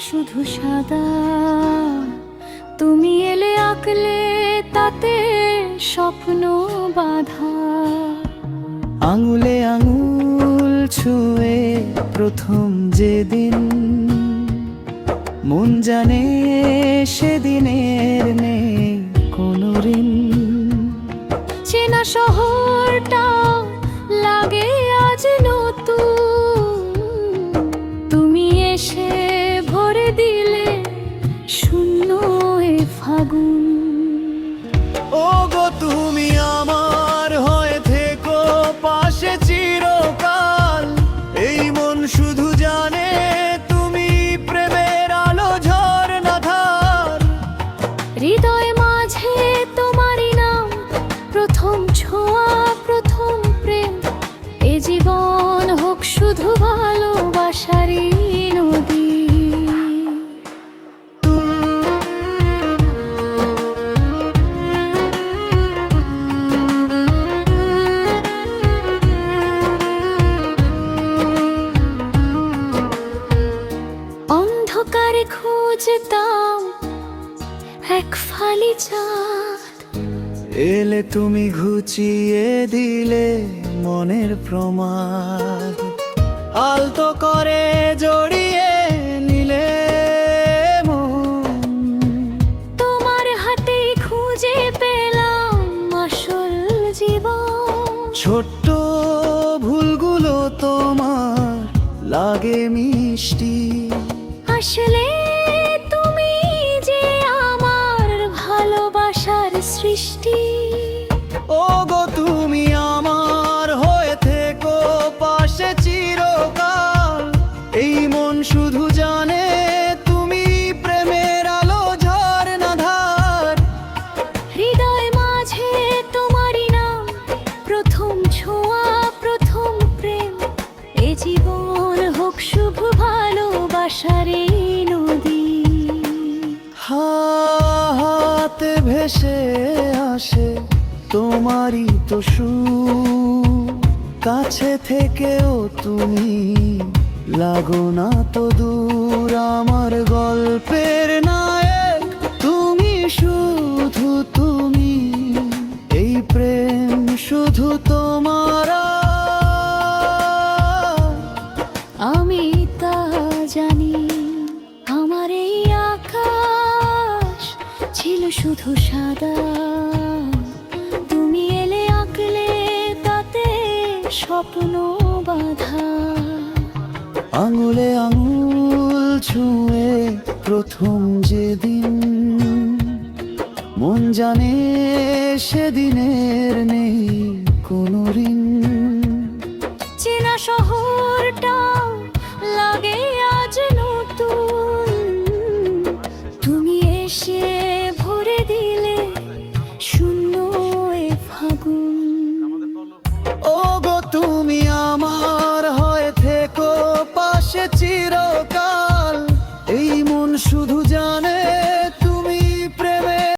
শুধু সাদা। তুমি এলে আঁকলে তাতে স্বপ্ন বাধা। আঙুলে আঙুল ছুঁয়ে প্রথম যেদিন মন জানে সেদিনের নেই কোনো ঋণ। চেনা শহরটা লাগে আজ নতুন। তুমি এসে দিলে শূন্য এ ফাগুন। ও গো তুমি আমার হয়ে থেকো পাশে চিরকাল। এই মন শুধু জানে তুমি প্রেমের আলো ঝর্ণা ধার হৃদয় মাঝে তোমারই নাম প্রথম ছোঁয়া প্রথম প্রেম। এ জীবন হোক এক ফালি চাঁদ। এলে তুমি ঘুচিয়ে দিলে মনের প্রমাণ আলতো করে জড়িয়ে নিলে তোমার হাতে খুঁজে পেলাম আসল জীবন। ছোট্ট ভুলগুলো তোমার লাগে মিষ্টি। আসলে ও গো তুমি আমার হয়ে থেকো পাশে চিরকাল। এই মন শুধু জানে তুমি প্রেমের আলো ঝর্ণা ধার হৃদয় মাঝে তোমারই নাম প্রথম ছোঁয়া প্রথম প্রেম। এ জীবন হোক শুভ ভালোবাসার এই নদী। হাতে ভেসে আসে তোমারই তো সুর কাছে থেকেও তুমি লাগো না তো দূর। আমার গল্পের নায়ক তুমি, শুধু তুমি। এই প্রেম শুধু তোমার। আমি তা জানি, আমার এই আকাশ ছিল শুধু সাদা। স্বপ্ন বাধা। আঙুলে আঙুল ছুঁয়ে প্রথম যেদিন মন জানে সেদিনের নেই কোনো ঋণ।